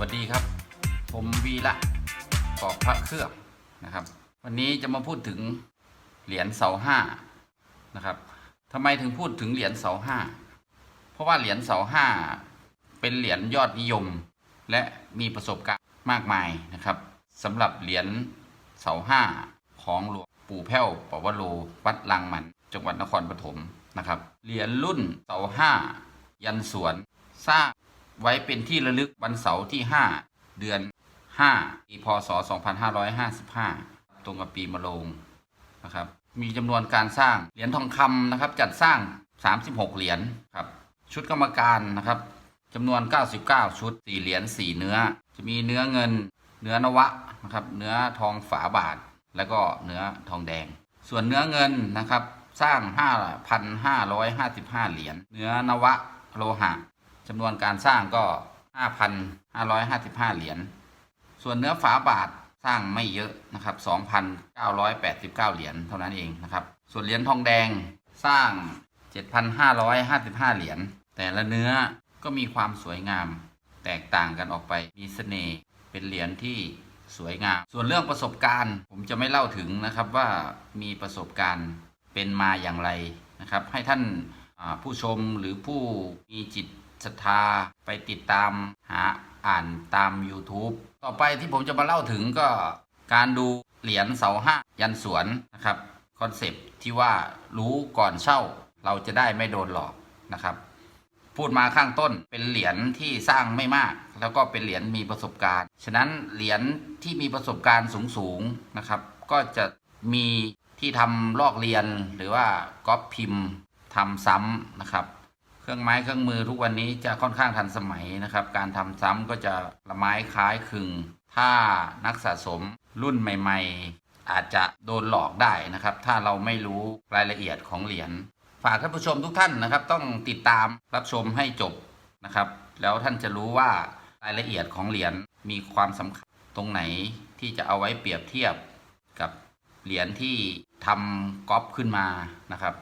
วัสดีครับ ผมวีละปอบพระเครื่องนะครับ วันนี้จะมาพูดถึงเหรียญเสาห้านะครับทำไมถึงพูดถึงเหรียญเสาห้าเพราะว่าเหรียญเสาห้าเป็นเหรียญยอดนิยม และมีประสบการณ์มากมายนะครับสำหรับเหรียญเสาห้าของหลวงปู่แพ้วปวโรวัดลังมัน จังหวัดนครปฐมนะครับเหรียญรุ่นเสาห้ายันสวนสร้าง ไว้เป็นที่ระลึกวันเสาร์ที่ 5 เดือน 5 ปีพศ 2555 ตรงกับปีมะโรงนะครับ มีจำนวนการสร้างเหรียญทองคำนะครับ จัดสร้าง 36 เหรียญครับ ชุดกรรมการนะครับจำนวน 99 ชุด 4 เหรียญ 4 เนื้อ จะมีเนื้อเงิน เนื้อนวะนะครับ เนื้อทองฝาบาท แล้วก็เนื้อทองแดง ส่วนเนื้อเงินนะครับ สร้าง 5,555 เหรียญ เนื้อนวะโลหะ จำนวนการสร้างก็ 5,555 เหรียญ ส่วนเนื้อฝาบาทสร้างไม่เยอะนะครับ 2,989 เหรียญเท่านั้นเองนะครับ ส่วนเหรียญทองแดงสร้าง 7,555 เหรียญ แต่ละเนื้อก็มีความสวยงามแตกต่างกันออกไป มีเสน่ห์เป็นเหรียญที่สวยงาม ส่วนเรื่องประสบการณ์ ผมจะไม่เล่าถึงนะครับว่ามีประสบการณ์เป็นมาอย่างไรนะครับ ให้ท่านผู้ชมหรือผู้มีจิต ศรัทธาไปติดตามหาอ่านตาม YouTube ต่อไปที่ผมจะมาเล่าถึงก็การดูเหรียญเสาห้ายันสวนนะครับคอนเซปต์ที่ว่ารู้ก่อนเช่าเราจะได้ไม่โดนหลอกนะครับ พูดมาข้างต้นเป็นเหรียญที่สร้างไม่มาก แล้วก็เป็นเหรียญมีประสบการณ์ ฉะนั้นเหรียญที่มีประสบการณ์สูงๆนะครับ ก็จะมีที่ทำลอกเรียนหรือว่าก๊อปพิมพ์ทำซ้ำนะครับ เครื่องไม้เครื่องมือทุกวันนี้จะค่อนข้างทันสมัยนะครับ การทำซ้ำก็จะละไม้คล้ายคลึง ถ้านักสะสมรุ่นใหม่ ๆ อาจจะโดนหลอกได้นะครับ ถ้าเราไม่รู้รายละเอียดของเหรียญฝากท่านผู้ชมทุกท่านนะครับ ต้องติดตามรับชมให้จบนะครับ แล้วท่านจะรู้ว่ารายละเอียดของเหรียญมีความสำคัญตรงไหนที่จะเอาไว้เปรียบเทียบกับเหรียญที่ทำก๊อปขึ้นมานะครับ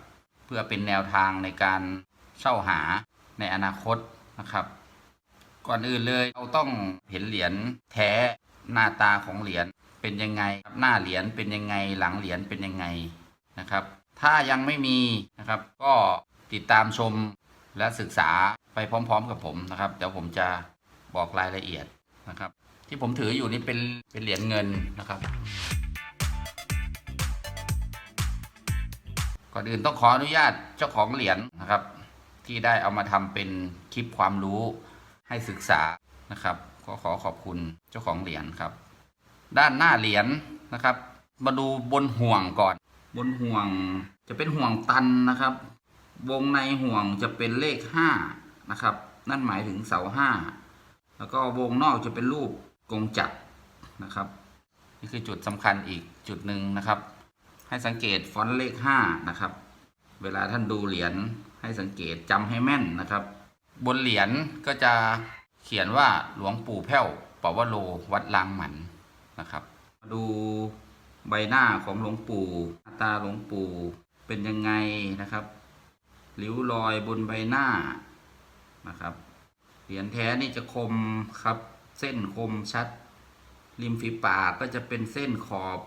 เพื่อเป็นแนวทางในการ เช่าหาในอนาคตนะครับ ก่อนอื่นเลยเราต้องเห็นเหรียญแท้หน้าตาของเหรียญเป็นยังไงหน้าเหรียญเป็นยังไงหลังเหรียญเป็นยังไงนะครับ ถ้ายังไม่มีนะครับ ก็ติดตามชมและศึกษาไปพร้อม ๆ กับผมนะครับ เดี๋ยวผมจะบอกรายละเอียดนะครับ ที่ผมถืออยู่นี่เป็นเป็นเหรียญเงินนะครับ ก่อนอื่นต้องขออนุญาตเจ้าของเหรียญนะครับ ที่ได้เอามาทำเป็นคลิปความรู้ให้ศึกษานะครับ ก็ขอขอบคุณเจ้าของเหรียญครับ ด้านหน้าเหรียญนะครับ มาดูบนห่วงก่อน บนห่วงจะเป็นห่วงตันนะครับ วงในห่วงจะเป็นเลขห้านะครับ นั่นหมายถึงเสาห้าแล้วก็วงนอกจะเป็นรูปกงจักรนะครับ นี่คือจุดสำคัญอีกจุดหนึ่งนะครับ ให้สังเกตฟอนต์เลขห้านะครับ เวลาท่านดูเหรียญ ให้สังเกตจำให้แม่นนะครับ บนเหรียญก็จะเขียนว่าหลวงปู่แพ้วปวโรวัดลางหมันนะครับ มาดูใบหน้าของหลวงปู่หน้าตาหลวงปู่เป็นยังไงนะครับริ้วรอยบนใบหน้านะครับเหรียญแท้นี่จะคมครับ เส้นคมชัด ริมฝีปากก็จะเป็นเส้นขอบ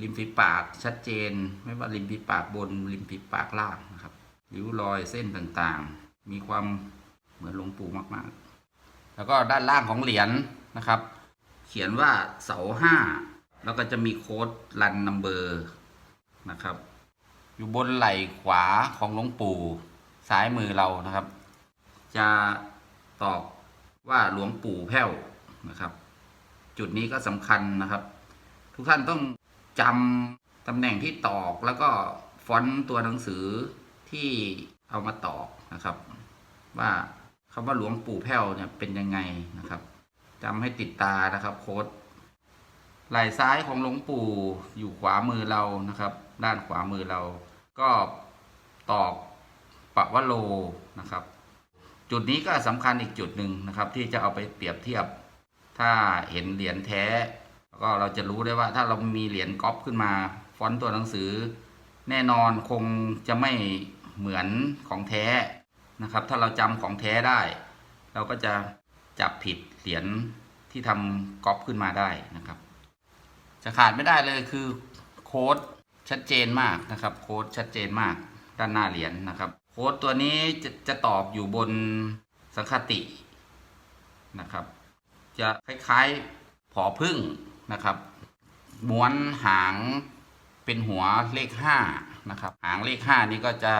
ริมฝีปากชัดเจน ไม่ว่าริมฝีปากบนริมฝีปากล่างนะครับ ริ้วรอยเส้นต่างๆ มีความเหมือนหลวงปู่มากๆ แล้วก็ด้านล่างของเหรียญนะครับ เขียนว่าเสาห้าแล้วก็จะมีโค้ดรันนัมเบอร์นะครับ อยู่บนไหล่ขวาของหลวงปู่ซ้ายมือเรานะครับ จะตอกว่าหลวงปู่แพ้วนะครับ จุดนี้ก็สำคัญนะครับ ทุกท่านต้องจำตำแหน่งที่ตอกแล้วก็ฟอนต์ตัวหนังสือ ที่เอามาตอกนะครับ ว่าคำว่าหลวงปู่แพ้วเนี่ยเป็นยังไงนะครับจำให้ติดตานะครับ โค้ดไหล่ซ้ายของหลวงปู่อยู่ขวามือเรานะครับ ด้านขวามือเรา ก็ตอกปะวะโลนะครับ จุดนี้ก็สำคัญอีกจุดหนึ่งนะครับ ที่จะเอาไปเปรียบเทียบ ถ้าเห็นเหรียญแท้ก็เราจะรู้ได้ว่าถ้าเรามีเหรียญก๊อปขึ้นมา ฟอนต์ตัวหนังสือ แน่นอนคงจะไม่ เหมือนของแท้นะครับ ถ้าเราจำของแท้ได้ เราก็จะจับผิดเหรียญที่ทำก๊อปขึ้นมาได้นะครับ จะขาดไม่ได้เลยคือโค้ดชัดเจนมากนะครับ โค้ดชัดเจนมากด้านหน้าเหรียญนะครับ โค้ดตัวนี้จะจะตอบอยู่บนสังคตินะครับ จะคล้ายๆผอพึ่งนะครับ ม้วนหาง เป็นหัวเลขห้านะครับหางเลขห้านี่ก็จะ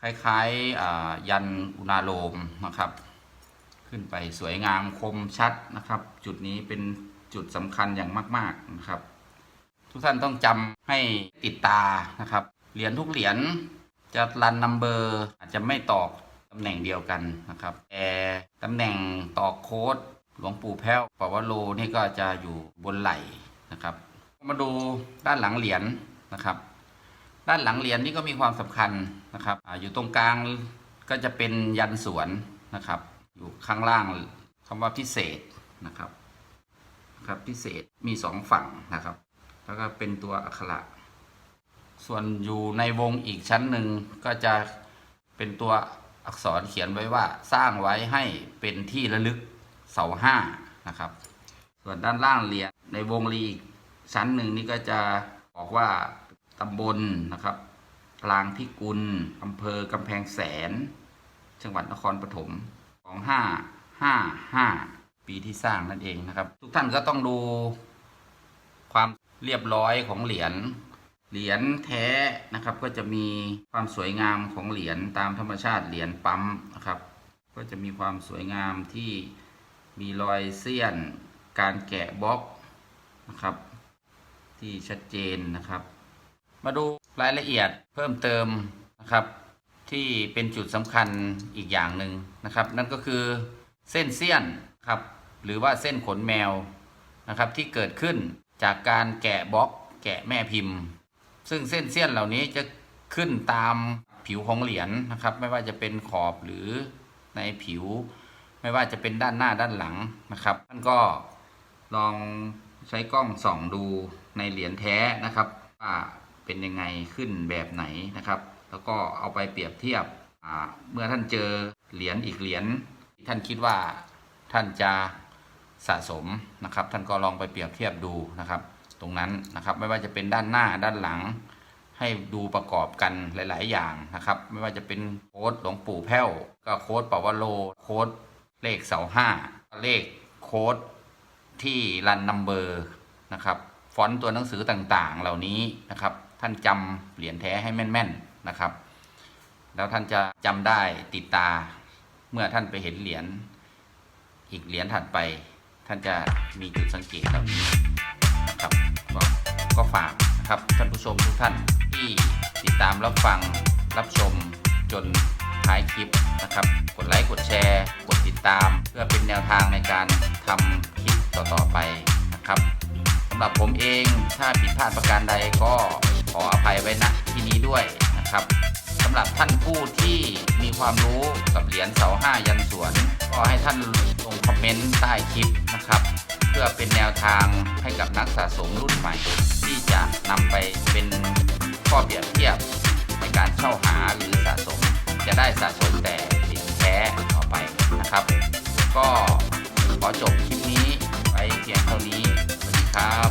คล้ายๆยันอุณาโลมนะครับ ขึ้นไปสวยงามคมชัดนะครับ จุดนี้เป็นจุดสำคัญอย่างมาก ๆนะครับ ทุกท่านต้องจำให้ติดตานะครับเหรียญทุกเหรียญจะรันนัมเบอร์อาจจะไม่ตอกตำแหน่งเดียวกันนะครับแต่ตำแหน่งตอกโค้ดหลวงปู่แพ้วปวโลนี่ก็จะอยู่บนไหล่นะครับ มาดูด้านหลังเหรียญ นะครับ ด้านหลังเหรียญนี่ก็มีความสำคัญนะครับออยู่ตรงกลางก็จะเป็นยันสวนนะครับ อยู่ข้างล่างคำว่าพิเศษนะครับครับพิเศษมีสองฝั่งนะครับ แล้วก็เป็นตัวอักขระ ส่วนอยู่ในวงอีกชั้นหนึ่งก็จะเป็นตัวอักษรเขียนไว้ว่าสร้างไว้ให้เป็นที่ระลึกเสาห้านะครับ ส่วนด้านล่างเหรียญในวงรีอีกชั้นหนึ่งนี่ก็จะ บอกว่าตำบลนะครับกลางพิกุลอำเภอกำแพงแสน จังหวัดนครปฐมของห้าห้าห้าปีที่สร้างนั่นเองนะครับ ทุกท่านก็ต้องดูความเรียบร้อยของเหรียญเหรียญแท้นะครับ ก็จะมีความสวยงามของเหรียญตามธรรมชาติเหรียญปั๊มนะครับ ก็จะมีความสวยงามที่มีรอยเสี้ยน การแกะบล็อกนะครับ ที่ชัดเจนนะครับ มาดูรายละเอียดเพิ่มเติมนะครับ ที่เป็นจุดสำคัญอีกอย่างหนึ่งนะครับ นั่นก็คือเส้นเสี้ยนครับหรือว่าเส้นขนแมวนะครับที่เกิดขึ้นจากการแกะบล็อกแกะแม่พิมพ์ ซึ่งเส้นเสี้ยนเหล่านี้จะขึ้นตามผิวของเหรียญนะครับ ไม่ว่าจะเป็นขอบหรือในผิว ไม่ว่าจะเป็นด้านหน้าด้านหลังนะครับท่านก็ลองใช้กล้องส่องดู ในเหรียญแท้นะครับว่าเป็นยังไงขึ้นแบบไหนนะครับ แล้วก็เอาไปเปรียบเทียบเมื่อท่านเจอเหรียญอีกเหรียญท่านคิดว่าท่านจะสะสมนะครับ ท่านก็ลองไปเปรียบเทียบดูนะครับ ตรงนั้นนะครับไม่ว่าจะเป็นด้านหน้าด้านหลัง ให้ดูประกอบกันหลาย ๆ อย่างนะครับ ไม่ว่าจะเป็นโค้ดหลวงปู่แพ้วก็โค้ดปวโลโค้ดเลขเสาห้าเลขโค้ดที่รันนัมเบอร์นะครับ อนต์ตัวหนังสือต่างๆ เหล่านี้นะครับ ท่านจำเหรียญแท้ให้แม่นๆนะครับ แล้วท่านจะจำได้ติดตา เมื่อท่านไปเห็นเหรียญอีกเหรียญถัดไป ท่านจะมีจุดสังเกตเหล่านี้นะครับก็ก็ฝากนะครับท่านผู้ชมทุกท่านที่ติดตามรับฟังรับชมจนท้ายคลิปนะครับ กดไลค์กดแชร์ กดติดตาม เพื่อเป็นแนวทางในการทำคลิปต่อๆไปนะครับำหรับผมเองถ้าผิดพลาดประการใดก็ขออภัยไว้ณที่นี้ด้วยนะครับสำหรับท่านผู้ที่มีความรู้กับเหรียญเสาห้ายันสวน ก็ให้ท่านลงคอมเมนต์ใต้คลิปนะครับ เพื่อเป็นแนวทางให้กับนักสะสมรุ่นใหม่ ที่จะนำไปเป็นข้อเปรียบเทียบในการเข้าหาหรือสะสม จะได้สะสมแต่เหรียญแท้ต่อไปนะครับ ก็ขอจบคลิปนี้ไว้เพียงเท่านี้ Ah,